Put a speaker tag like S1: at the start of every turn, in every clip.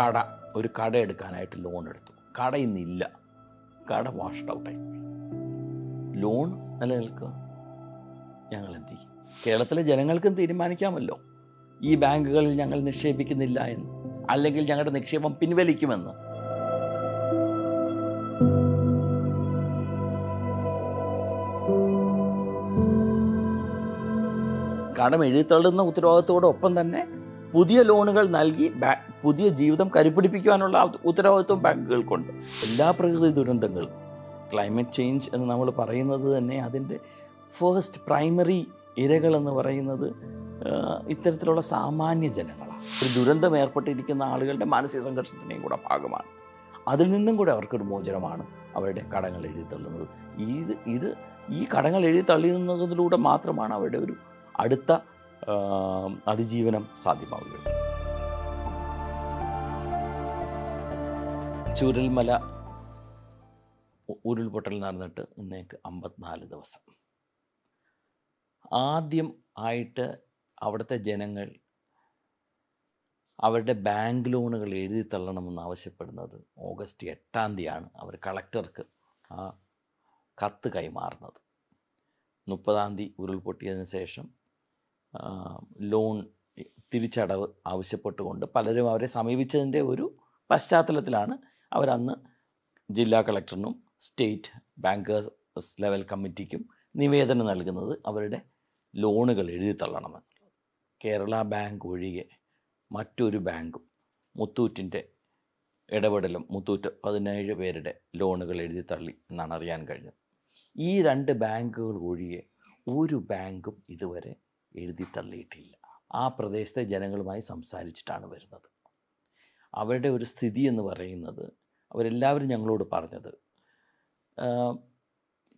S1: കട ഒരു കട എടുക്കാനായിട്ട് ലോൺ എടുത്തു. കട ഇന്നില്ല കട വാഷ്ഡ് ഔട്ടായി ലോൺ നിലനിൽക്കുക ഞങ്ങൾ എന്ത് ചെയ്യും? കേരളത്തിലെ ജനങ്ങൾക്കും തീരുമാനിക്കാമല്ലോ. ഈ ബാങ്കുകളിൽ ഞങ്ങൾ നിക്ഷേപിക്കുന്നില്ല എന്ന്. അല്ലെങ്കിൽ ഞങ്ങളുടെ നിക്ഷേപം പിൻവലിക്കുമെന്ന്. കടം എഴുതിത്തള്ളുന്ന ഉത്തരവാദിത്തോടൊപ്പം തന്നെ പുതിയ ലോണുകൾ നൽകി പുതിയ ജീവിതം കരുപിടിപ്പിക്കുവാനുള്ള ഉത്തരവാദിത്വം ബാങ്കുകൾക്കുണ്ട്. എല്ലാ പ്രകൃതി ദുരന്തങ്ങളും. ക്ലൈമറ്റ് ചേഞ്ച് എന്ന് നമ്മൾ പറയുന്നത് തന്നെ അതിന്റെ ഫേസ്റ്റ് പ്രൈമറി ഇരകളെന്ന് പറയുന്നത് ഇത്തരത്തിലുള്ള സാമാന്യ ജനങ്ങളാണ്. ഒരു ദുരന്തം ഏർപ്പെട്ടിരിക്കുന്ന ആളുകളുടെ മാനസിക സംഘർഷത്തിന്റെയും കൂടെ ഭാഗമാണ്. അതിൽ നിന്നും കൂടെ അവർക്കൊരു മോചനമാണ് അവരുടെ കടങ്ങൾ എഴുതി തള്ളുന്നത്. ഇത് ഇത് ഈ കടങ്ങൾ എഴുതി തള്ളുന്നതിലൂടെ മാത്രമാണ് അവരുടെ ഒരു അടുത്ത അതിജീവനം സാധ്യമാവുകയുള്ളൂ. ചൂരൽമല ഉരുൾപൊട്ടൽ നടന്നിട്ട് ഇന്നേക്ക് അമ്പത്തിനാല് ദിവസം. ആദ്യം ആയിട്ട് അവിടുത്തെ ജനങ്ങൾ അവരുടെ ബാങ്ക് ലോണുകൾ എഴുതി തള്ളണമെന്ന് ആവശ്യപ്പെടുന്നത് ഓഗസ്റ്റ് എട്ടാം തീയതിയാണ് അവർ കളക്ടർക്ക് ആ കത്ത് കൈമാറുന്നത്. മുപ്പതാം തീയതി ഉരുൾപൊട്ടിയതിന് ശേഷം ലോൺ തിരിച്ചടവ് ആവശ്യപ്പെട്ടുകൊണ്ട് പലരും അവരെ സമീപിച്ചതിന്റെ ഒരു പശ്ചാത്തലത്തിലാണ് അവരന്ന് ജില്ലാ കളക്ടറിനും സ്റ്റേറ്റ് ബാങ്കേഴ്സ് ലെവൽ കമ്മിറ്റിക്കും നിവേദനം നൽകുന്നത് അവരുടെ ലോണുകൾ എഴുതി തള്ളണമെന്ന്. കേരള ബാങ്ക് ഒഴികെ മറ്റൊരു ബാങ്കും മുത്തൂറ്റിന്റെ ഇടപെടലും മുത്തൂറ്റ് പതിനേഴ് പേരുടെ ലോണുകൾ എഴുതി തള്ളി എന്നാണ് അറിയാൻ കഴിഞ്ഞത്. ഈ രണ്ട് ബാങ്കുകൾ ഒഴികെ ഒരു ബാങ്കും ഇതുവരെ എഴുതി തള്ളിയിട്ടില്ല. ആ പ്രദേശത്തെ ജനങ്ങളുമായി സംസാരിച്ചിട്ടാണ് വരുന്നത്. അവരുടെ ഒരു സ്ഥിതി എന്ന് പറയുന്നത് അവരെല്ലാവരും ഞങ്ങളോട് പറഞ്ഞത്.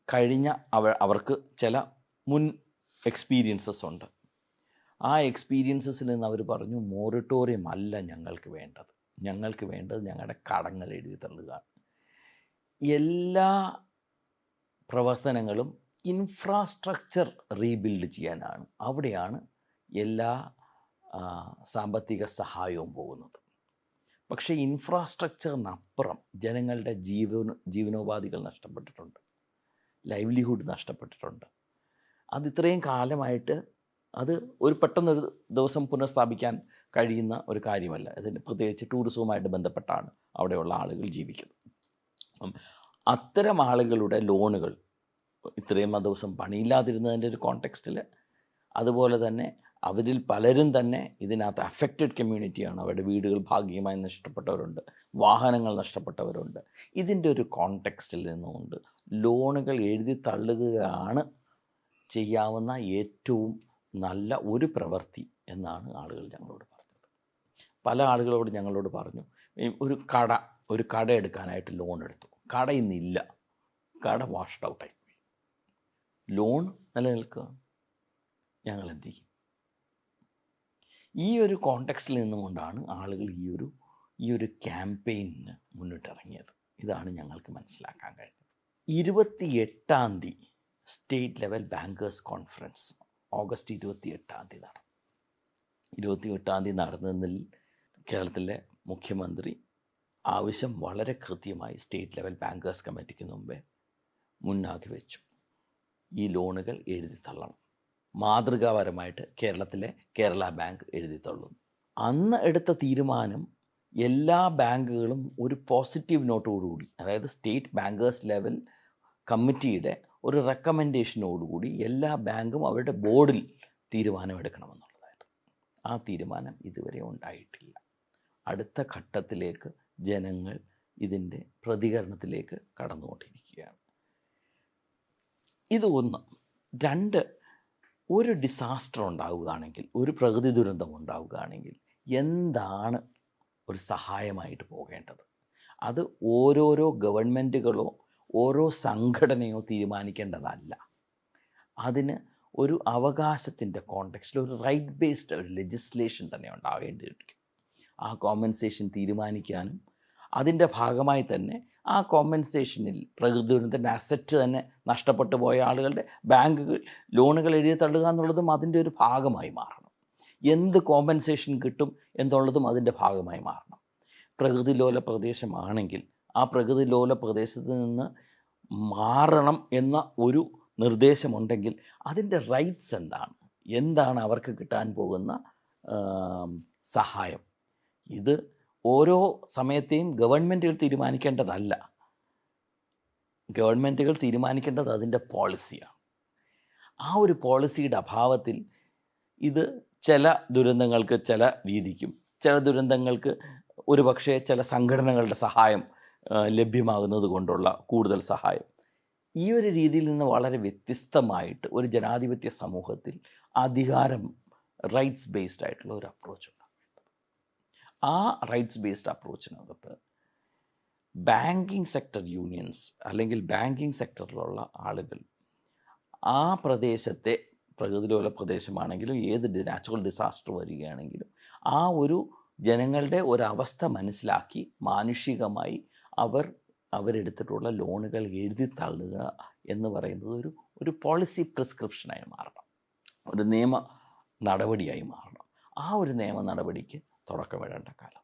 S1: കഴിഞ്ഞ അവ അവർക്ക് ചില മുൻ എക്സ്പീരിയൻസസ് ഉണ്ട്. ആ എക്സ്പീരിയൻസസിൽ നിന്ന് അവർ പറഞ്ഞു മോറിട്ടോറിയം അല്ല ഞങ്ങൾക്ക് വേണ്ടത്. ഞങ്ങൾക്ക് വേണ്ടത് ഞങ്ങളുടെ കടങ്ങൾ എഴുതി തള്ളുക. എല്ലാ പ്രവർത്തനങ്ങളും ഇൻഫ്രാസ്ട്രക്ചർ റീബിൽഡ് ചെയ്യാനാണ്. അവിടെയാണ് എല്ലാ സാമ്പത്തിക സഹായവും പോകുന്നത്. പക്ഷേ ഇൻഫ്രാസ്ട്രക്ചറിനപ്പുറം ജനങ്ങളുടെ ജീവന ജീവനോപാധികൾ നഷ്ടപ്പെട്ടിട്ടുണ്ട്. ലൈവ്ലിഹുഡ് നഷ്ടപ്പെട്ടിട്ടുണ്ട്. അത് ഇത്രയും കാലമായിട്ട് അത് ഒരു പെട്ടെന്നൊരു ദിവസം പുനഃസ്ഥാപിക്കാൻ കഴിയുന്ന ഒരു കാര്യമല്ല. ഇതിന് പ്രത്യേകിച്ച് ടൂറിസവുമായിട്ട് ബന്ധപ്പെട്ടാണ് അവിടെയുള്ള ആളുകൾ ജീവിക്കുന്നത്. അപ്പം അത്തരം ആളുകളുടെ ലോണുകൾ ഇത്രയും ദിവസം പണിയില്ലാതിരുന്നതിന്റെ ഒരു കോണ്ടെക്സ്റ്റിൽ അതുപോലെ തന്നെ അവരിൽ പലരും തന്നെ ഇതിനകത്ത് അഫക്റ്റഡ് കമ്മ്യൂണിറ്റിയാണ് അവരുടെ വീടുകൾ ഭാഗികമായി നഷ്ടപ്പെട്ടവരുണ്ട്. വാഹനങ്ങൾ നഷ്ടപ്പെട്ടവരുണ്ട്. ഇതിന്റെ ഒരു കോണ്ടെക്സ്റ്റിൽ നിന്നുകൊണ്ട് ലോണുകൾ എഴുതി തള്ളുകയാണ് ചെയ്യാവുന്ന ഏറ്റവും നല്ല ഒരു പ്രവൃത്തി എന്നാണ് ആളുകൾ ഞങ്ങളോട് പറഞ്ഞത്. പല ആളുകളോട് ഞങ്ങളോട് പറഞ്ഞു ഒരു കട ഒരു കട എടുക്കാനായിട്ട് ലോൺ എടുത്തു. കട ഇന്നില്ല കട വാഷ്ഡ് ഔട്ടായി ലോൺ നിലനിൽക്കുക ഞങ്ങൾ എന്ത് ചെയ്യും? ഈ ഒരു കോണ്ടെക്സ്റ്റിൽ നിന്നുകൊണ്ടാണ് ആളുകൾ ഈ ഒരു ഈ ഒരു ക്യാമ്പയിന് മുന്നിട്ടിറങ്ങിയത്. ഇതാണ് ഞങ്ങൾക്ക് മനസ്സിലാക്കാൻ കഴിഞ്ഞത്. ഇരുപത്തി എട്ടാം തീയതി state level bankers conference August ഇരുപത്തി എട്ടാം തീയതി നടന്നു. ഇരുപത്തി എട്ടാം തീയതി നടന്നതിൽ കേരളത്തിലെ മുഖ്യമന്ത്രി ആവശ്യം വളരെ കൃത്യമായി സ്റ്റേറ്റ് ലെവൽ ബാങ്കേഴ്സ് കമ്മിറ്റിക്ക് മുമ്പേ മുന്നാക്കി വെച്ചു. ഈ ലോണുകൾ എഴുതി തള്ളണം. മാതൃകാപരമായിട്ട് കേരളത്തിലെ കേരള ബാങ്ക് എഴുതിത്തള്ളും അന്ന് എടുത്ത തീരുമാനം എല്ലാ ബാങ്കുകളും ഒരു പോസിറ്റീവ് നോട്ടോടുകൂടി അതായത് സ്റ്റേറ്റ് ബാങ്കേഴ്സ് ലെവൽ കമ്മിറ്റിയുടെ ഒരു റെക്കമെൻഡേഷനോടുകൂടി എല്ലാ ബാങ്കും അവരുടെ ബോർഡിൽ തീരുമാനമെടുക്കണമെന്നുള്ളതായിരുന്നു. ആ തീരുമാനം ഇതുവരെ ഉണ്ടായിട്ടില്ല. അടുത്ത ഘട്ടത്തിലേക്ക് ജനങ്ങൾ ഇതിന്റെ പ്രതികരണത്തിലേക്ക് കടന്നുകൊണ്ടിരിക്കുകയാണ്. ഇത് ഒന്ന്. രണ്ട് ഒരു ഡിസാസ്റ്റർ ഉണ്ടാവുകയാണെങ്കിൽ ഒരു പ്രകൃതി ദുരന്തം ഉണ്ടാവുകയാണെങ്കിൽ എന്താണ് ഒരു സഹായമായിട്ട് പോകേണ്ടത്? അത് ഓരോരോ ഗവൺമെന്റുകളോ ഓരോ സംഘടനയോ തീരുമാനിക്കേണ്ടതല്ല. അതിന് ഒരു അവകാശത്തിന്റെ കോണ്ടെക്സ്റ്റിൽ ഒരു റൈറ്റ് ബേസ്ഡ് ഒരു ലെജിസ്ലേഷൻ തന്നെ ഉണ്ടാവേണ്ടിയിരിക്കും. ആ കോമ്പൻസേഷൻ തീരുമാനിക്കാനും അതിന്റെ ഭാഗമായി തന്നെ ആ കോമ്പൻസേഷനിൽ പ്രകൃതി ദുരന്തത്തിന്റെ അസറ്റ് തന്നെ നഷ്ടപ്പെട്ടു പോയ ആളുകളുടെ ബാങ്കുകൾ ലോണുകൾ എഴുതി തള്ളുക എന്നുള്ളതും അതിന്റെ ഒരു ഭാഗമായി മാറണം. എന്ത് കോമ്പൻസേഷൻ കിട്ടും എന്നുള്ളതും അതിന്റെ ഭാഗമായി മാറണം. പ്രകൃതിലോല പ്രദേശമാണെങ്കിൽ ആ പ്രകൃതിലോല പ്രദേശത്ത് നിന്ന് മാറണം എന്ന ഒരു നിർദ്ദേശമുണ്ടെങ്കിൽ അതിന്റെ റൈറ്റ്സ് എന്താണ്? എന്താണ് അവർക്ക് കിട്ടാൻ പോകുന്ന സഹായം? ഇത് ഓരോ സമയത്തെയും ഗവൺമെന്റുകൾ തീരുമാനിക്കേണ്ടതല്ല. ഗവൺമെന്റുകൾ തീരുമാനിക്കേണ്ടത് അതിന്റെ പോളിസിയാണ്. ആ ഒരു പോളിസിയുടെ അഭാവത്തിൽ ഇത് ചില ദുരന്തങ്ങൾക്ക് ചില രീതിക്കും ചില ദുരന്തങ്ങൾക്ക് ഒരു പക്ഷേ ചില സംഘടനകളുടെ സഹായം ലഭ്യമാകുന്നത് കൊണ്ടുള്ള കൂടുതൽ സഹായം. ഈ ഒരു രീതിയിൽ നിന്ന് വളരെ വ്യത്യസ്തമായിട്ട് ഒരു ജനാധിപത്യ സമൂഹത്തിൽ അധികാരം റൈറ്റ്സ് ബേസ്ഡ് ആയിട്ടുള്ള ഒരു അപ്രോച്ച് ആ റൈറ്റ്സ് ബേസ്ഡ് അപ്രോച്ചിനകത്ത് ബാങ്കിങ് സെക്ടർ യൂണിയൻസ് അല്ലെങ്കിൽ ബാങ്കിങ് സെക്ടറിലുള്ള ആളുകൾ ആ പ്രദേശത്തെ പ്രകൃതിലോല പ്രദേശമാണെങ്കിലും ഏത് നാച്ചുറൽ ഡിസാസ്റ്റർ വരികയാണെങ്കിലും ആ ഒരു ജനങ്ങളുടെ ഒരവസ്ഥ മനസ്സിലാക്കി മാനുഷികമായി അവർ അവരെടുത്തിട്ടുള്ള ലോണുകൾ എഴുതി തള്ളുക എന്ന് പറയുന്നത് ഒരു ഒരു പോളിസി പ്രിസ്ക്രിപ്ഷനായി മാറണം. ഒരു നിയമ നടപടിയായി മാറണം. ആ ഒരു നിയമ നടപടിക്ക് തുടക്കമിടേണ്ട കാലം.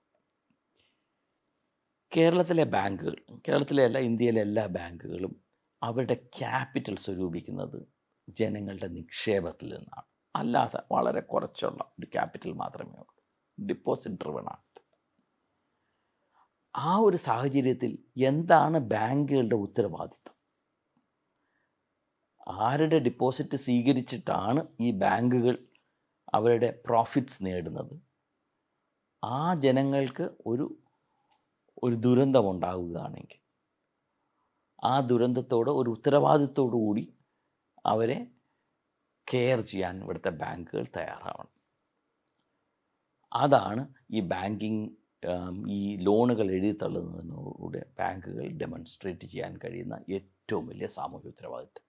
S1: കേരളത്തിലെ ബാങ്കുകൾ കേരളത്തിലെ അല്ല ഇന്ത്യയിലെ എല്ലാ ബാങ്കുകളും അവരുടെ ക്യാപിറ്റൽ സ്വരൂപിക്കുന്നത് ജനങ്ങളുടെ നിക്ഷേപത്തിൽ നിന്നാണ്. അല്ലാതെ വളരെ കുറച്ചുള്ള ഒരു ക്യാപിറ്റൽ മാത്രമേ ഉള്ളൂ. ഡിപ്പോസിറ്റ് ഡ്രിവൺ ആണ്. ആ ഒരു സാഹചര്യത്തിൽ എന്താണ് ബാങ്കുകളുടെ ഉത്തരവാദിത്വം ആരുടെ ഡിപ്പോസിറ്റ് സ്വീകരിച്ചിട്ടാണ് ഈ ബാങ്കുകൾ അവരുടെ പ്രോഫിറ്റ്സ് നേടുന്നത്? ആ ജനങ്ങൾക്ക് ഒരു ഒരു ദുരന്തമുണ്ടാവുകയാണെങ്കിൽ ആ ദുരന്തത്തോട് ഒരു ഉത്തരവാദിത്തോടു കൂടി അവരെ കെയർ ചെയ്യാൻ ഇവിടുത്തെ ബാങ്കുകൾ തയ്യാറാവണം. അതാണ് ഈ ബാങ്കിങ് ഈ ലോണുകൾ എഴുതി തള്ളുന്നതിലൂടെ ബാങ്കുകൾ ഡെമോൺസ്ട്രേറ്റ് ചെയ്യാൻ കഴിയുന്ന ഏറ്റവും വലിയ സാമൂഹ്യ ഉത്തരവാദിത്തം.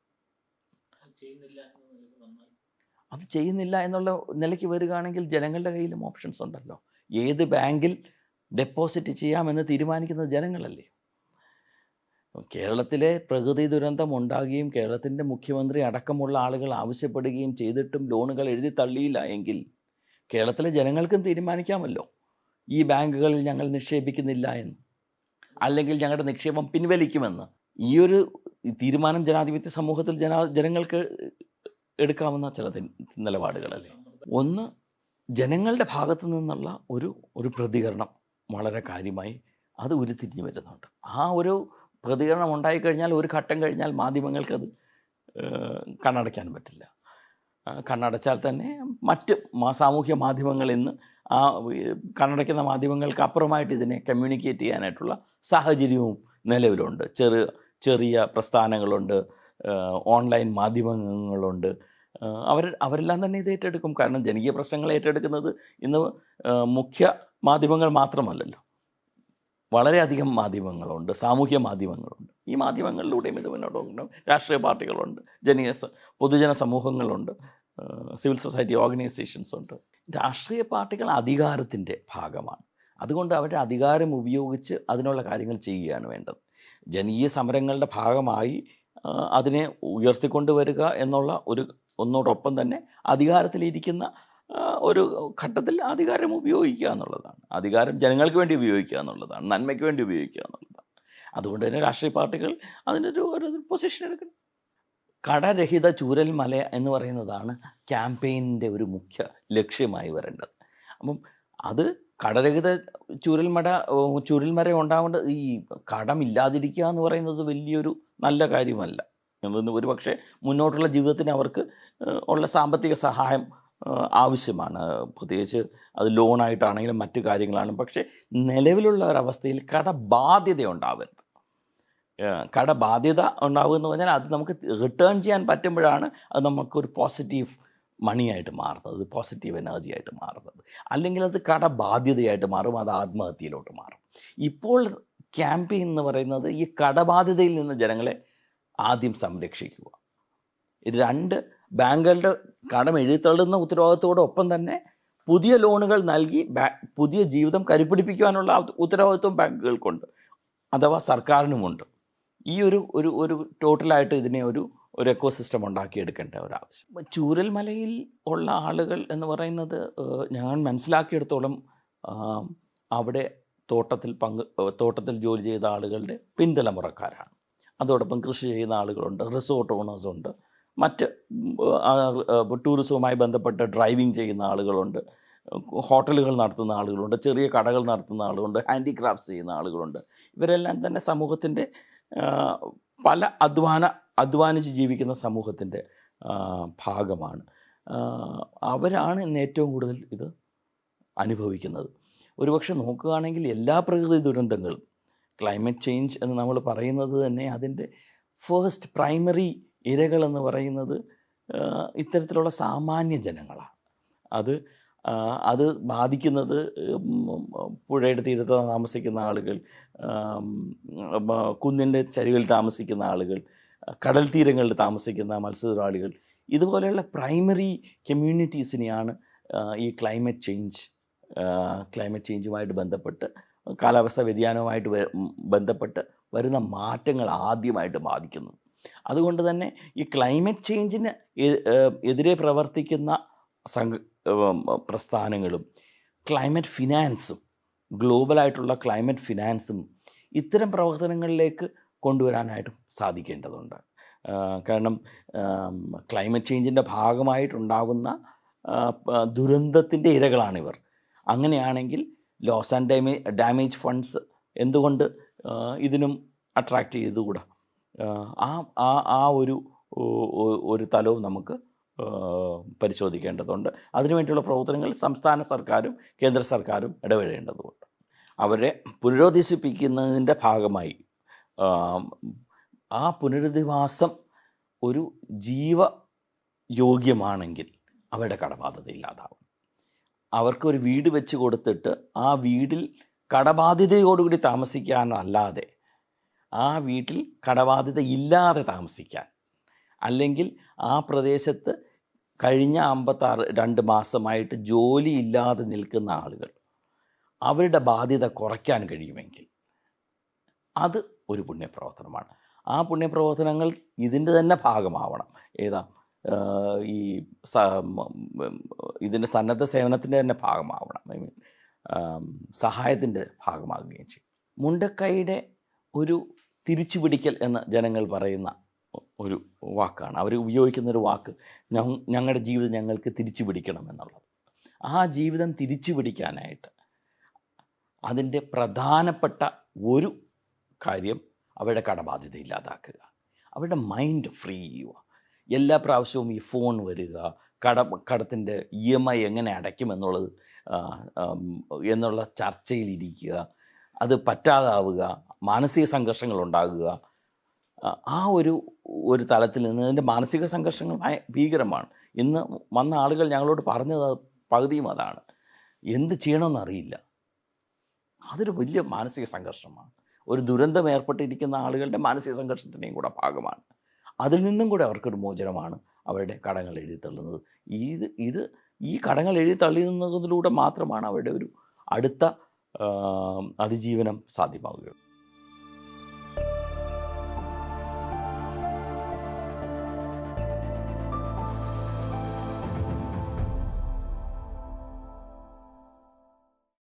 S1: അത് ചെയ്യുന്നില്ല എന്നുള്ള നിലയ്ക്ക് വരികയാണെങ്കിൽ ജനങ്ങളുടെ കയ്യിലും ഓപ്ഷൻസ് ഉണ്ടല്ലോ. ഏത് ബാങ്കിൽ ഡെപ്പോസിറ്റ് ചെയ്യാമെന്ന് തീരുമാനിക്കുന്നത് ജനങ്ങളല്ലേ? കേരളത്തിലെ പ്രകൃതി ദുരന്തം ഉണ്ടാകുകയും കേരളത്തിന്റെ മുഖ്യമന്ത്രി അടക്കമുള്ള ആളുകൾ ആവശ്യപ്പെടുകയും ചെയ്തിട്ടും ലോണുകൾ എഴുതി തള്ളിയില്ല എങ്കിൽ കേരളത്തിലെ ജനങ്ങൾക്കും തീരുമാനിക്കാമല്ലോ. ഈ ബാങ്കുകളിൽ ഞങ്ങൾ നിക്ഷേപിക്കുന്നില്ല എന്ന്. അല്ലെങ്കിൽ ഞങ്ങളുടെ നിക്ഷേപം പിൻവലിക്കുമെന്ന്. ഈ ഒരു തീരുമാനം ജനാധിപത്യ സമൂഹത്തിൽ ജനാ ജനങ്ങൾക്ക് എടുക്കാവുന്ന ചില നിലപാടുകളല്ലേ? ഒന്ന് ജനങ്ങളുടെ ഭാഗത്തു നിന്നുള്ള ഒരു ഒരു പ്രതികരണം വളരെ കാര്യമായി അത് ഉരുത്തിരിഞ്ഞ് വരുന്നുണ്ട്. ആ ഒരു പ്രതികരണം ഉണ്ടായിക്കഴിഞ്ഞാൽ ഒരു ഘട്ടം കഴിഞ്ഞാൽ മാധ്യമങ്ങൾക്കത് കണ്ണടയ്ക്കാൻ പറ്റില്ല. കണ്ണടച്ചാൽ തന്നെ മറ്റ് സാമൂഹ്യ മാധ്യമങ്ങൾ ഇന്ന് ആ കണ്ണടയ്ക്കുന്ന മാധ്യമങ്ങൾക്ക് അപ്പുറമായിട്ട് ഇതിനെ കമ്മ്യൂണിക്കേറ്റ് ചെയ്യാനായിട്ടുള്ള സാഹചര്യവും നിലവിലുണ്ട്. ചെറു ചെറിയ പ്രസ്ഥാനങ്ങളുണ്ട് ഓൺലൈൻ മാധ്യമങ്ങളുണ്ട്. അവർ അവരെല്ലാം തന്നെ ഇത് ഏറ്റെടുക്കും. കാരണം ജനകീയ പ്രശ്നങ്ങൾ ഏറ്റെടുക്കുന്നത് ഇന്ന് മുഖ്യ മാധ്യമങ്ങൾ മാത്രമല്ലല്ലോ. വളരെയധികം മാധ്യമങ്ങളുണ്ട് സാമൂഹ്യ മാധ്യമങ്ങളുണ്ട്. ഈ മാധ്യമങ്ങളിലൂടെയും ഇത് മുന്നോട്ട് കൊണ്ടുപോകും രാഷ്ട്രീയ പാർട്ടികളുണ്ട് ജനീയ പൊതുജന സമൂഹങ്ങളുണ്ട് സിവിൽ സൊസൈറ്റി ഓർഗനൈസേഷൻസ് ഉണ്ട്. രാഷ്ട്രീയ പാർട്ടികൾ അധികാരത്തിന്റെ ഭാഗമാണ്. അതുകൊണ്ട് അവരുടെ അധികാരം ഉപയോഗിച്ച് അതിനുള്ള കാര്യങ്ങൾ ചെയ്യുകയാണ് വേണ്ടത്. ജനീയ സമരങ്ങളുടെ ഭാഗമായി അതിനെ ഉയർത്തിക്കൊണ്ടുവരിക എന്നുള്ള ഒരു ഒന്നോടൊപ്പം തന്നെ അധികാരത്തിലിരിക്കുന്ന ഒരു ഘട്ടത്തിൽ അധികാരം ഉപയോഗിക്കുക എന്നുള്ളതാണ്. അധികാരം ജനങ്ങൾക്ക് വേണ്ടി ഉപയോഗിക്കുക എന്നുള്ളതാണ്. നന്മയ്ക്ക് വേണ്ടി ഉപയോഗിക്കുക എന്നുള്ളതാണ്. അതുകൊണ്ട് തന്നെ രാഷ്ട്രീയ പാർട്ടികൾ അതിനൊരു ഒരു പൊസിഷൻ എടുക്കണം. കടരഹിത ചൂരൽമല എന്ന് പറയുന്നതാണ് ക്യാമ്പയിനിന്റെ ഒരു മുഖ്യ ലക്ഷ്യമായി വരേണ്ടത്. അപ്പം അത് കടരഹിത ചൂരൽമല ചുരൽമര ഉണ്ടാവേണ്ട ഈ കടമില്ലാതിരിക്കുക എന്ന് പറയുന്നത് വലിയൊരു നല്ല കാര്യമല്ല. എന്ന് ഒരു പക്ഷേ മുന്നോട്ടുള്ള ജീവിതത്തിന് അവർക്ക് ഉള്ള സാമ്പത്തിക സഹായം ആവശ്യമാണ്. പ്രത്യേകിച്ച് അത് ലോണായിട്ടാണെങ്കിലും മറ്റു കാര്യങ്ങളാണ്. പക്ഷേ നിലവിലുള്ള ഒരവസ്ഥയിൽ കടബാധ്യത ഉണ്ടാവരുത് കടബാധ്യത ഉണ്ടാവുമെന്ന് പറഞ്ഞാൽ അത് നമുക്ക് റിട്ടേൺ ചെയ്യാൻ പറ്റുമ്പോഴാണ് അത് നമുക്കൊരു പോസിറ്റീവ് മണിയായിട്ട് മാറുന്നത് പോസിറ്റീവ് എനർജി ആയിട്ട് മാറുന്നത്. അല്ലെങ്കിൽ അത് കടബാധ്യതയായിട്ട് മാറും അത് ആത്മഹത്യയിലോട്ട് മാറും. ഇപ്പോൾ ക്യാമ്പയിൻ എന്ന് പറയുന്നത് ഈ കടബാധ്യതയിൽ നിന്ന് ജനങ്ങളെ ആദ്യം സംരക്ഷിക്കുക. ഇത് രണ്ട് ബാങ്കുകളുടെ കടം എഴുതിത്തള്ളുന്ന ഉത്തരവാദിത്തോടൊപ്പം തന്നെ പുതിയ ലോണുകൾ നൽകി പുതിയ ജീവിതം കരുപിടിപ്പിക്കുവാനുള്ള ഉത്തരവാദിത്വം ബാങ്കുകൾക്കുണ്ട്. അഥവാ സർക്കാരിനുമുണ്ട്. ഈ ഒരു ഒരു ഒരു ടോട്ടലായിട്ട് ഇതിനെ ഒരു ഒരു എക്കോ സിസ്റ്റം ഉണ്ടാക്കിയെടുക്കേണ്ട ഒരാവശ്യം. ചൂരൽമലയിൽ ഉള്ള ആളുകൾ എന്ന് പറയുന്നത് ഞാൻ മനസ്സിലാക്കിയെടുത്തോളം അവിടെ തോട്ടത്തിൽ പങ്ക് തോട്ടത്തിൽ ജോലി ചെയ്ത ആളുകളുടെ പിൻതലമുറക്കാരാണ്. അതോടൊപ്പം കൃഷി ചെയ്യുന്ന ആളുകളുണ്ട് റിസോർട്ട് ഓണേഴ്സ് ഉണ്ട്. മറ്റ് ടൂറിസവുമായി ബന്ധപ്പെട്ട് ഡ്രൈവിംഗ് ചെയ്യുന്ന ആളുകളുണ്ട്. ഹോട്ടലുകൾ നടത്തുന്ന ആളുകളുണ്ട് ചെറിയ കടകൾ നടത്തുന്ന ആളുകളുണ്ട് ഹാൻഡിക്രാഫ്റ്റ്സ് ചെയ്യുന്ന ആളുകളുണ്ട്. ഇവരെല്ലാം തന്നെ സമൂഹത്തിന്റെ പല അധ്വാന അധ്വാനിച്ച് ജീവിക്കുന്ന സമൂഹത്തിന്റെ ഭാഗമാണ്. അവരാണ് ഇന്ന് ഏറ്റവും കൂടുതൽ ഇത് അനുഭവിക്കുന്നത്. ഒരുപക്ഷെ നോക്കുകയാണെങ്കിൽ എല്ലാ പ്രകൃതി ദുരന്തങ്ങളും ക്ലൈമറ്റ് ചേഞ്ച് എന്ന് നമ്മൾ പറയുന്നത് തന്നെ അതിന്റെ ഫേസ്റ്റ് പ്രൈമറി ഇരകളെന്ന് പറയുന്നത് ഇത്തരത്തിലുള്ള സാമാന്യ ജനങ്ങളാണ്. അത് അത് ബാധിക്കുന്നത് പുഴയുടെ തീരത്ത് താമസിക്കുന്ന ആളുകൾ കുന്നിന്റെ ചരിവിൽ താമസിക്കുന്ന ആളുകൾ കടൽ തീരങ്ങളിൽ താമസിക്കുന്ന മത്സ്യത്തൊഴിലാളികൾ ഇതുപോലെയുള്ള പ്രൈമറി കമ്മ്യൂണിറ്റീസിനെയാണ് ഈ ക്ലൈമറ്റ് ചേഞ്ച് ക്ലൈമറ്റ് ചേഞ്ചുമായിട്ട് ബന്ധപ്പെട്ട് കാലാവസ്ഥാ വ്യതിയാനവുമായിട്ട് ബന്ധപ്പെട്ട് വരുന്ന മാറ്റങ്ങൾ ആദ്യമായിട്ട് ബാധിക്കുന്നു. അതുകൊണ്ട് തന്നെ ഈ ക്ലൈമറ്റ് ചേഞ്ചിന് എതിരെ പ്രവർത്തിക്കുന്ന സംഘ പ്രസ്ഥാനങ്ങളും ക്ലൈമറ്റ് ഫിനാൻസും ഗ്ലോബലായിട്ടുള്ള ക്ലൈമറ്റ് ഫിനാൻസും ഇത്തരം പ്രവർത്തനങ്ങളിലേക്ക് കൊണ്ടുവരാനായിട്ടും സാധിക്കേണ്ടതുണ്ട്. കാരണം ക്ലൈമറ്റ് ചേഞ്ചിന്റെ ഭാഗമായിട്ടുണ്ടാകുന്ന ദുരന്തത്തിന്റെ ഇരകളാണിവർ. അങ്ങനെയാണെങ്കിൽ ലോസ് ആൻഡ് ഡാമേ ഡാമേജ് ഫണ്ട്സ് എന്തുകൊണ്ട് ഇതിനും അട്രാക്റ്റ് ചെയ്തുകൂടാ? ആ, ആ ആ ഒരു ഒരു തലവും നമുക്ക് പരിശോധിക്കേണ്ടതുണ്ട്. അതിനുവേണ്ടിയുള്ള പ്രവർത്തനങ്ങൾ സംസ്ഥാന സർക്കാരും കേന്ദ്ര സർക്കാരും ഇടപെടേണ്ടതുണ്ട്. അവരെ പുനരധിവസിപ്പിക്കുന്നതിന്റെ ഭാഗമായി ആ പുനരധിവാസം ഒരു ജീവ യോഗ്യമാണെങ്കിൽ അവരുടെ കടബാധ്യത ഇല്ലാതാവും. അവർക്കൊരു വീട് വെച്ച് കൊടുത്തിട്ട് ആ വീടിൽ കടബാധ്യതയോടുകൂടി താമസിക്കാനല്ലാതെ ആ വീട്ടിൽ കടബാധ്യത ഇല്ലാതെ താമസിക്കാൻ അല്ലെങ്കിൽ ആ പ്രദേശത്ത് കഴിഞ്ഞ അമ്പത്താറ് രണ്ട് മാസമായിട്ട് ജോലി ഇല്ലാതെ നിൽക്കുന്ന ആളുകൾ അവരുടെ ബാധ്യത കുറയ്ക്കാൻ കഴിയുമെങ്കിൽ അത് ഒരു പുണ്യപ്രവർത്തനമാണ്. ആ പുണ്യപ്രവർത്തനങ്ങൾ ഇതിന്റെ തന്നെ ഭാഗമാവണം. ഏതാ? ഈ ഇതിന്റെ സന്നദ്ധ സേവനത്തിന്റെ തന്നെ ഭാഗമാവണം. ഐ മീൻ സഹായത്തിന്റെ ഭാഗമാകുകയും ചെയ്യും. മുണ്ടക്കൈയുടെ ഒരു തിരിച്ചുപിടിക്കൽ എന്ന് ജനങ്ങൾ പറയുന്ന ഒരു വാക്കാണ്. അവർ ഉപയോഗിക്കുന്ന ഒരു വാക്ക് ഞങ്ങളുടെ ജീവിതം ഞങ്ങൾക്ക് തിരിച്ചു പിടിക്കണം എന്നുള്ളത്. ആ ജീവിതം തിരിച്ചു പിടിക്കാനായിട്ട് അതിന്റെ പ്രധാനപ്പെട്ട ഒരു കാര്യം അവരുടെ കടബാധ്യത ഇല്ലാതാക്കുക. അവരുടെ മൈൻഡ് ഫ്രീ ചെയ്യുക. എല്ലാ പ്രാവശ്യവും ഈ ഫോൺ വരിക കട കടത്തിന്റെ ഇ എം ഐ എങ്ങനെ അടയ്ക്കും എന്നുള്ളത് എന്നുള്ള ചർച്ചയിലിരിക്കുക അത് പറ്റാതാവുക മാനസിക സംഘർഷങ്ങൾ ഉണ്ടാകുക ആ, ഒരു ഒരു തലത്തിൽ നിന്ന് മാനസിക സംഘർഷങ്ങൾ ഭീകരമാണ്. ഇന്ന് വന്ന ആളുകൾ ഞങ്ങളോട് പറഞ്ഞത് പകുതിയും അതാണ്. എന്ത് ചെയ്യണമെന്നറിയില്ല അതൊരു വലിയ മാനസിക സംഘർഷമാണ്. ഒരു ദുരന്തം ഏർപ്പെട്ടിരിക്കുന്ന ആളുകളുടെ മാനസിക സംഘർഷത്തിന്റെയും കൂടെ ഭാഗമാണ്. അതിൽ നിന്നും കൂടെ അവർക്കൊരു മോചനമാണ് അവരുടെ കടങ്ങൾ എഴുതി തള്ളുന്നത്. ഇത് ഇത് ഈ കടങ്ങൾ എഴുതി തള്ളുന്നതിലൂടെ മാത്രമാണ് അവരുടെ ഒരു അടുത്ത അതിജീവനം സാധ്യമാവുകയുള്ളൂ.